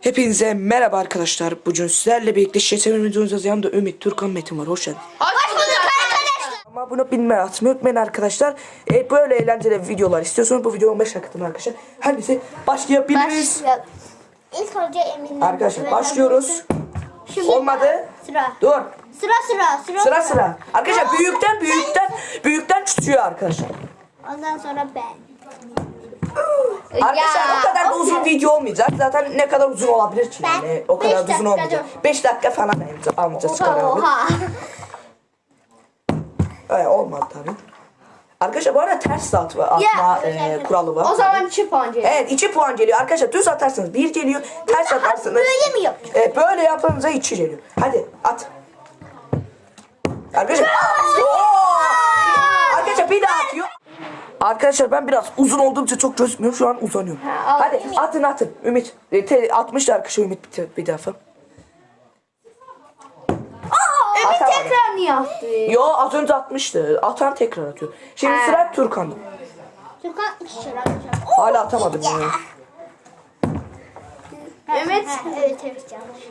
Hepinize merhaba arkadaşlar. Bugün sizlerle birlikte şetemin videomuzda yanımda Ümit, Türkan, Metin var. Hoş geldin. Hoş bulduk arkadaşlar. Ama bunu bilmeyi atmayı unutmayın arkadaşlar. E, böyle eğlenceli videolar istiyorsanız bu video 15 dakikadır arkadaşlar. Hadi başlayabiliriz. Başlayalım. İlk önce Emin'le Arkadaşlar başlıyoruz. Şimdi Olmadı. Sıra. Dur. Sıra sıra sıra. Sıra sıra. Arkadaşlar büyükten büyükten büyükten tutuyor arkadaşlar. Ondan sonra ben. Arkadaşlar o kadar da uzun video olmayacak. Zaten ne kadar uzun olabilir ki Ben yani. O kadar uzun olmayacak. 5 dakika falan almayacağız, almayacağız çıkaralım. Oha. Evet, olmadı tabii. Arkadaşlar bu arada ters de atma, atma e, kuralı var. O zaman 2 puan geliyor. Evet 2 puan geliyor. Arkadaşlar düz atarsanız 1 geliyor. Ters atarsanız Böyle mi yapacağız? e, böyle yaptığınızda 2 geliyor. Hadi at. Arkadaşlar. Arkadaşlar ben biraz uzun olduğum için çok gözükmüyor. Şu an uzanıyorum. al. Hadi atın atın. Ümit. E, te, atmıştı arkadaşlar Ümit bir, bir defa. Ümit tekrar niye attı? Yo az önce atmıştı. Atan tekrar atıyor. Şimdi He. sıra Turkan'da. Türkan iki sıra yapacağım. Hala atamadım ya. Ümit. Ha, evet evet yanlış.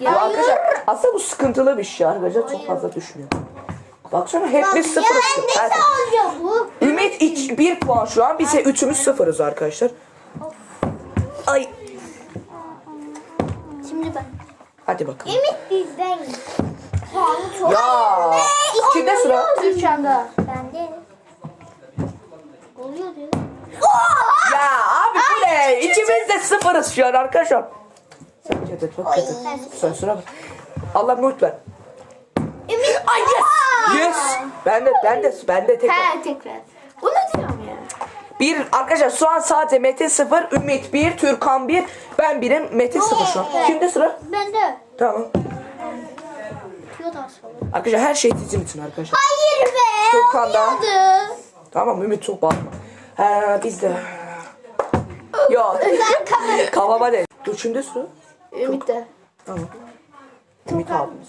Ya arkadaşlar aslında bu sıkıntılı bir şey arkadaşlar çok fazla düşmüyor. Baksana hep biz Ya sıfırız. ne Evet. oluyor bu? Ümit iç, bir puan şu an bize üçümüz sıfırız arkadaşlar. Ay Şimdi ben. hadi bakalım. Ümit bizden. Puanı çok. Ya kimde sıra? Türkan'da. Bende. Oluyor diyor. Ya abi bu ne? İkimiz de sıfırız şu an arkadaşlar. Sen kere bak hadi. Sen sıra bak. Allah ver. Ümit. Ay yes. Yes. Ben de ben de ben de tekrar. He tekrar. Diyorum ya? Bir arkadaşlar şu an sadece Metin sıfır, Ümit bir, Türkan bir, ben birim, Metin sıfır şu an. Kimde sıra? Bende. Tamam. Da. Arkadaşlar her şey sizin için arkadaşlar. Hayır be. Türkan'da. Olmadı. Tamam Ümit çok bağırma. He biz de. Yok. Kafama değil. Dur şimdi sıra. Ümit de. Tamam. Ümit abimiz.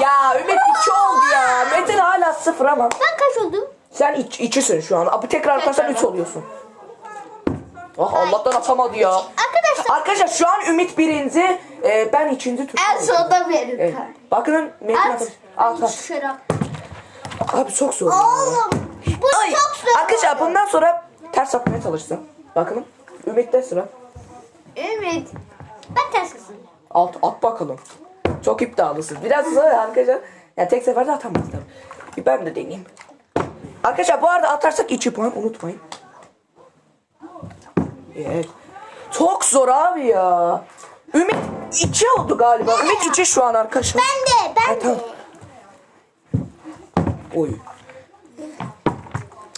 Ya Ümit iki oldu ya. Metin hala sıfır ama. Ben kaç oldum? Sen iç, ikisin şu an. Abi tekrar atarsan üç oluyorsun. Ah Allah'tan atamadı ya. Arkadaşlar. Arkadaşlar şu an Ümit birinci, e, ben ikinci Türkan. En sonunda verin. Evet. Bakın Metin At. At at. Abi çok zor. Oğlum. Bu Ay. çok zor. Arkadaşlar bundan sonra ters atmaya çalışsın. Bakın. Ümit'te sıra. Ümit. Ben ters kızım. At, at bakalım. Çok iddialısın. Biraz zor arkadaşlar. Yani tek seferde atamaz tabii. Ben de deneyeyim. Arkadaşlar bu arada atarsak 2 puan unutmayın. Evet. Çok zor abi ya. Ümit 2 oldu galiba. Ümit 2 şu an arkadaşlar. Ben de. Ben Ha, de. tamam. Oy.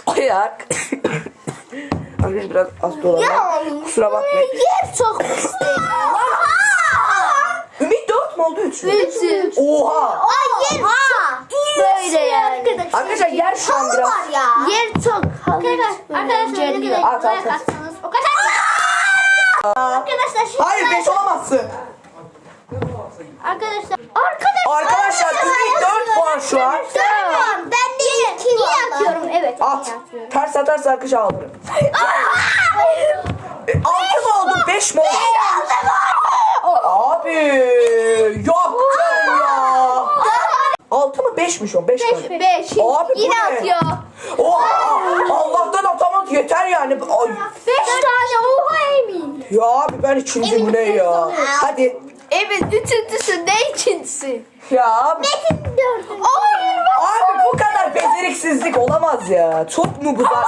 Ay ya. Arkadaşlar biraz az dolanlar. Kusura bakmayın. Yer çok 4 mü oldu 3 mü? Üç. Oha. Ay yer çok. Böyle yani. Arkadaşlar yer şu an Halı biraz. var ya. Yer çok. Arkadaşlar, arkadaşlar ne Geliyor. kadar At, at, like at. atsanız o kadar. Arkadaşlar şimdi Hayır 5 olamazsın. Arkadaşlar. Arkadaşlar. Arkadaşlar Ümit 4 puan şu an. Tamam. Ben de iki iyi atıyorum. Evet. At. Ters atarsa arkadaşlar alırım. E, 6 mı oldu 5 mi oldu? Abi yok canım ya. 6 mı 5 mi şu an? 5 tane. Beş. Abi bu Yine ne? atıyor. Oha Allah'tan atamadı yeter yani. Ay. Beş tane oha emin. Ya abi ben ikinci bu ne ya? Hadi. Evet üçüncüsü ne ikincisi? Ya abi. Metin dördüncü. Hayır Abi bu kadar beceriksizlik olamaz ya. Çok mu bu da?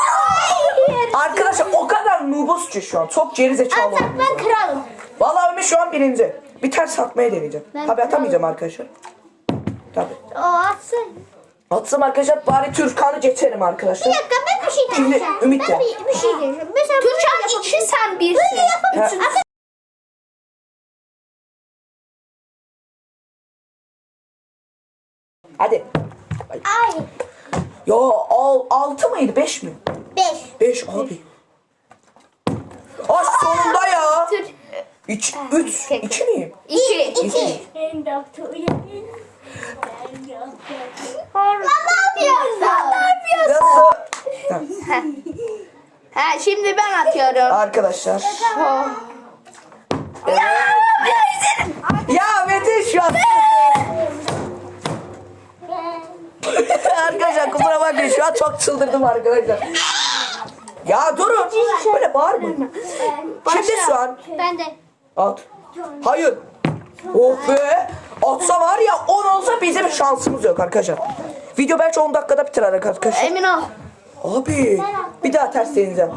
Arkadaşlar o kadar noobuz ki şu an. Çok gerizekalı Atak oldum. ben kralım. Vallahi Ömer şu an birinci. Bir ters atmaya deneyeceğim. Ben Tabii atamayacağım arkadaşlar. Tabii. O atsın. Atsam arkadaşlar bari Türkan'ı geçerim arkadaşlar. Bir dakika ben bir şey Şimdi diyeceğim. Ümit ben de. bir, bir şey diyeceğim. Mesela Türkan iki sen birsin. Ha. Hadi. Ay. Ya al, altı mıydı? Beş mi? Beş. Beş abi. Aa sonunda ya. Tür. İç, üç, Tekrar. iki miyim? İki. İki. Ben doktorum. Lan ne yapıyorsun? ne yapıyorsun? Tamam. Ha şimdi ben atıyorum. Arkadaşlar. Oh. Evet. Ya Metin şu an. arkadaşlar kusura bakmayın şu an çok çıldırdım arkadaşlar. Ya durun. Böyle bağırmayın. Şimdi şu an Ben de. At. Hayır. Oh be. Atsa var ya 10 olsa bizim şansımız yok arkadaşlar. Video belki 10 dakikada biter arkadaşlar. Emin ol. Abi bir daha ters deneyeceğim.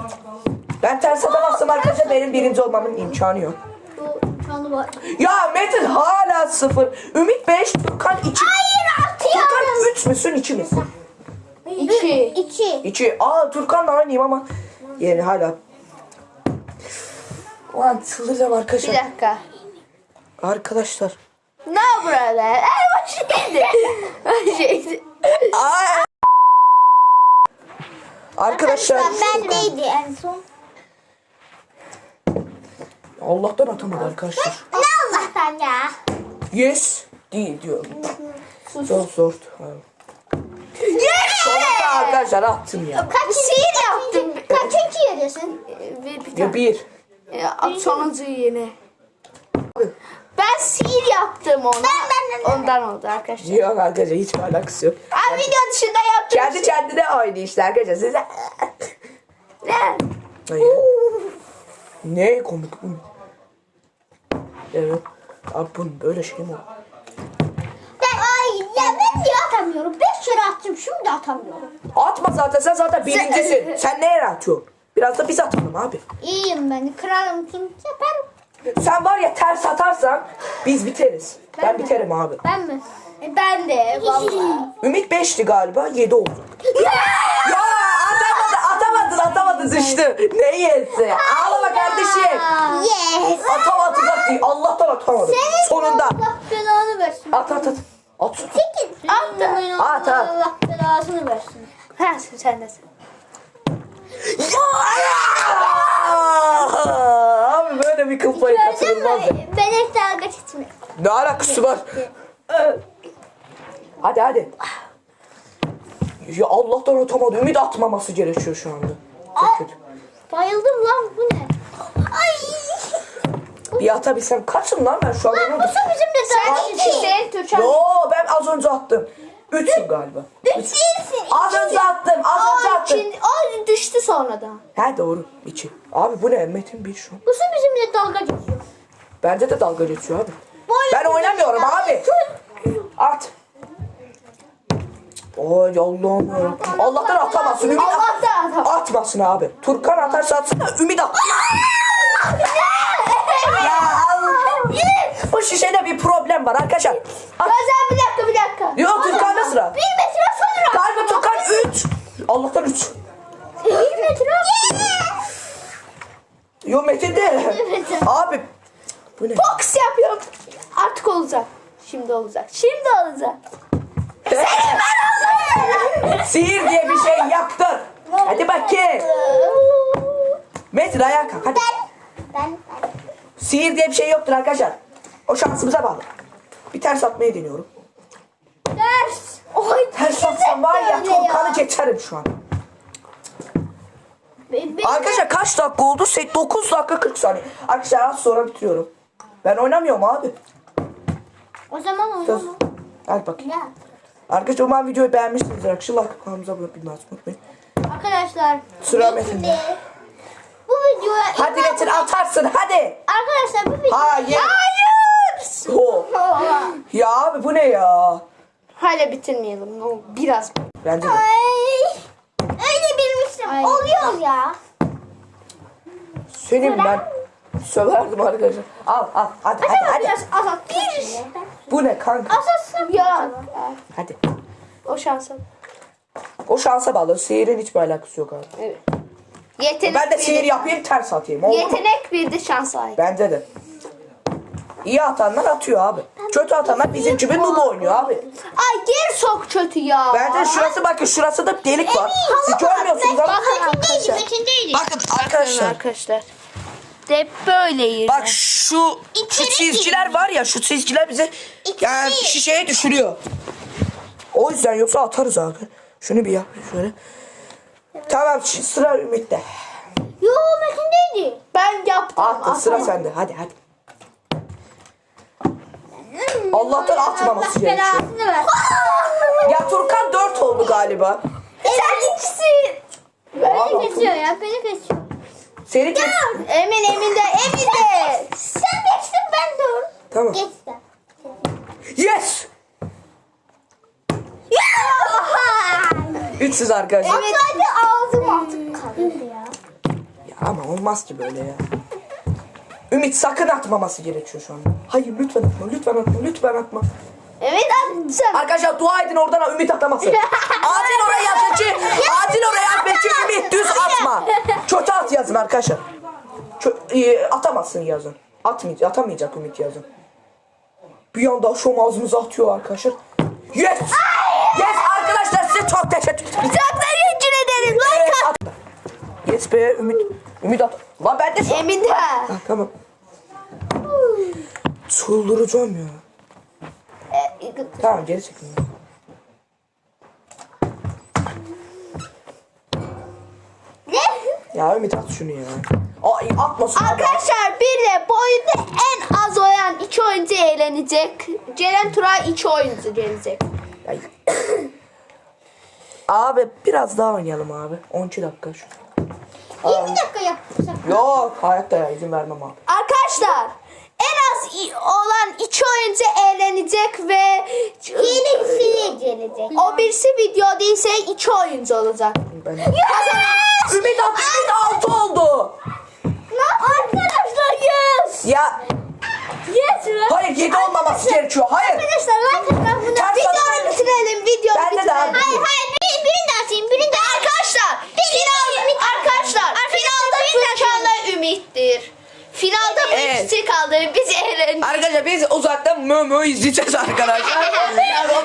Ben ters atamazsam arkadaşlar benim birinci olmamın imkanı yok. Bu canlı var. Ya Metin hala sıfır. Ümit 5, Turkan 2. Hayır atıyorum. 3 müsün 2 misin? İki. İki. 2. Aa Turkan'la aynıyım ama yani hala. Ulan çıldıracağım Bir arkadaşlar. dakika. Arkadaşlar. Ne burada? Ay bak şeydi. Bak şeydi. Ay. Arkadaşlar. Bendeydi en son. Allah'tan atamadı arkadaşlar. Ne Allah'tan ya? Yes. Değil diyorum. Zor zor. Sonunda arkadaşlar attım ya. Kaç Sihir yaptım. Kaçıncı yarıyorsun? Bir, bir tane. bir. Ya, sonuncu yine. Ben sihir yaptım ona. Ben- ben- ben- Ondan oldu arkadaşlar. Yok arkadaşlar hiç alakası yok. Abi video dışında yaptım. Kendi kendine oynuyor işte arkadaşlar size. Ne? Ne komik bu? Evet. Abi bunun böyle şey mi? Ben, ay, ya ben niye atamıyorum? Beş kere attım şimdi atamıyorum. Atma zaten sen zaten birincisin. Sen neye atıyorsun? Biraz da biz atalım abi. İyiyim ben. Kralım kim? Ben. Sen var ya ters atarsan biz biteriz. Ben, mi? biterim abi. Ben mi? ben de vallahi. Ümit 5'ti galiba 7 oldu. ya atamadı atamadı atamadı düştü. Ne yesi? Ağlama kardeşim. Yes. Atamadı da değil. Allah'tan atamadı. Sonunda. Allah belanı versin. At at at. At. Attım. At, at. Allah belasını versin. Ha sen de. Abi böyle bir kafayı Gördün kaçırılmaz ya. mü? Ben hep dalga geçmek. Ne alakası var? Hadi hadi. Ya Allah'tan atamadı. Ümit atmaması gerekiyor şu anda. Çok kötü. Bayıldım lan bu ne? Ay. Bir atabilsem kaçım lan ben şu an bu su bizimle dalga Sen geçiyor. Hüseyin Türkçen. Yo ben az önce attım. Üçüm galiba. Üç değilsin. Az önce attım. Az önce Aa, attım. o düştü sonradan. He doğru. İçi. Abi bu ne? Metin bir şu. Bu su bizimle dalga geçiyor. Bence de dalga geçiyor abi. Boy- Ben oynamıyorum abi. At. Oy Allah'ım. Allah'tan atamazsın. Ümit Allah'tan atam. Atmasın abi. Turkan atarsa atsın da Ümit at. ya Allah. Bu şişede bir problem var arkadaşlar. At. Bir dakika bir dakika. Yok Turkan'da sıra. Bir metre sonra. 3. Allah'tan 3. Bir metre. Yok Metin. Metin. Abi. Bu ne? Box yapıyorum. Artık olacak. Şimdi olacak. Şimdi olacak. Sihir diye bir şey yaptın. Hadi bakayım. Metin ayağa kalk hadi. Ben. Sihir diye bir şey yoktur arkadaşlar. O şansımıza bağlı. Bir ters atmayı deniyorum. Ders. Oy. Ters atsam var ya. Turkan'ı geçerim şu an. Be- be- Arkadaşlar kaç dakika oldu? 9 dakika 40 saniye. Arkadaşlar az sonra bitiriyorum. Ben oynamıyorum abi. O zaman oynama. Hadi bakayım. Ya. Arkadaşlar umarım videoyu beğenmişsinizdir. Arkadaşlar like kanalımıza abone olmayı unutmayın. Arkadaşlar. Sıra Metin'de. Bu videoya Hadi Metin atarsın hadi. Arkadaşlar bu video. Hayır. Hayır. Ho. Ya abi bu ne ya? Hala bitirmeyelim. Ne olur, Biraz. Bence de. Ay. Öyle bilmiştim. Ay. Oluyor ya. Senin ben söverdim arkadaşlar. Al al hadi hadi hadi. Biraz azalt. Bir. Bu ne kanka? Asatsın. Ya. Hadi. O şansa. O şansa bağlı. Sihirin hiçbir alakası yok abi. Evet. Yetenek Ben de bir sihir yapayım ters atayım. Oldu mu? Yetenek bir de şans ait. Bence de. İyi atanlar atıyor abi. Kötü atanlar bizim gibi noob oynuyor abi. Ay geri sok kötü ya. Bence şurası bakın şurası da delik var. Siz görmüyorsunuz ama. Bakın Metindeydi. arkadaşlar. Bakın arkadaşlar. arkadaşlar. De böyleyiz. Bak şu şu İçeri çizgiler var ya şu çizgiler bize yani şişeye düşürüyor. O yüzden yoksa atarız abi. Şunu bir yap şöyle. Tamam sıra Ümit'te. Yo metindeydi. Ben yaptım. Attın sıra sende hadi hadi. Allah'tan atmaması gerekiyor. Belasını ver. Ya Turkan 4 oldu galiba. Sen ikisi. Beni kesiyor ya beni kesiyor. Seni kim? Emin emin de emin de. Sen geçtin ben dur. Tamam. Geçtim. Yes! 300 arkadaşlar. Sadece ağzım atıp kaldı ya. Ya ama olmaz ki böyle ya. Ümit sakın atmaması gerekiyor şu anda. Hayır lütfen atma, lütfen atma, lütfen atma. Evet atacağım. Arkadaşlar dua edin oradan Ümit atamasın. Acil oraya yazın ki, acil oraya ki Ümit düz atma. Kötü at yazın arkadaşlar. Kö e, atamazsın yazın. Atmayacak, atamayacak Ümit yazın. Bir anda şu ağzımıza atıyor arkadaşlar. Yes! Yes arkadaşlar size çok teşekkür ederim. Çok teşekkür ederim. Yes be Ümit. Ümit at. Lan ben de şu- Emin de. Ha, tamam. Çıldıracağım ya. E, Tamam geri çekin. Ne? Ya Ümit at şunu ya. Ay atma şunu. Arkadaşlar bir de bu oyunda en az oyan iki oyuncu eğlenecek. Ceren Turay iki oyuncu gelecek. Ay. abi biraz daha oynayalım abi. 12 dakika şu. 20 dakika yapsak. Yok hayatta ya izin vermem abi. Arkadaşlar en az olan iki oyuncu eğlenecek ve Yenisi gelecek. o birisi video değilse iki oyuncu olacak. Ben... Ümit at. Ümit 6 oldu. Arkadaşlar yes. Ya Yes mi? hayır 7 olmaması gerekiyor. Hayır. Arkadaşlar like atın bunu. Ters Videoyu atma. bitirelim, videoyu Ben de bitirelim. daha- Hayır hayır bir, birini de atayım birini de Arkadaşlar, final, arkadaşlar, finalda Furkan'la Ümit'tir. Finalda bu Evet. ikisi kaldı. Biz eğlendik. Arkadaşlar biz uzaktan mö mö izleyeceğiz arkadaşlar.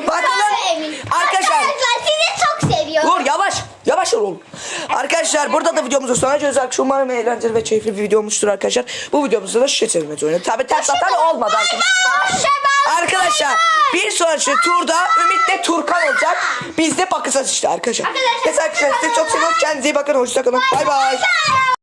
Bakalım. Arkadaşlar Arkadaşlar sizi çok seviyorum. Dur yavaş. Yavaş ol oğlum. Arkadaşlar burada da videomuzu sona çözeceğiz. Umarım eğlenceli ve keyifli bir video olmuştur arkadaşlar. Bu videomuzda da şişe çevirmeci oynadık. Tabi ters atan olmadı arkadaşlar. Arkadaşlar bir sonraki turda Ümit'le Turkan olacak. Biz de bakacağız işte arkadaşlar. Arkadaşlar, Neyse arkadaşlar sizi çok seviyoruz. Kendinize iyi bakın. Hoşçakalın. Bay bay.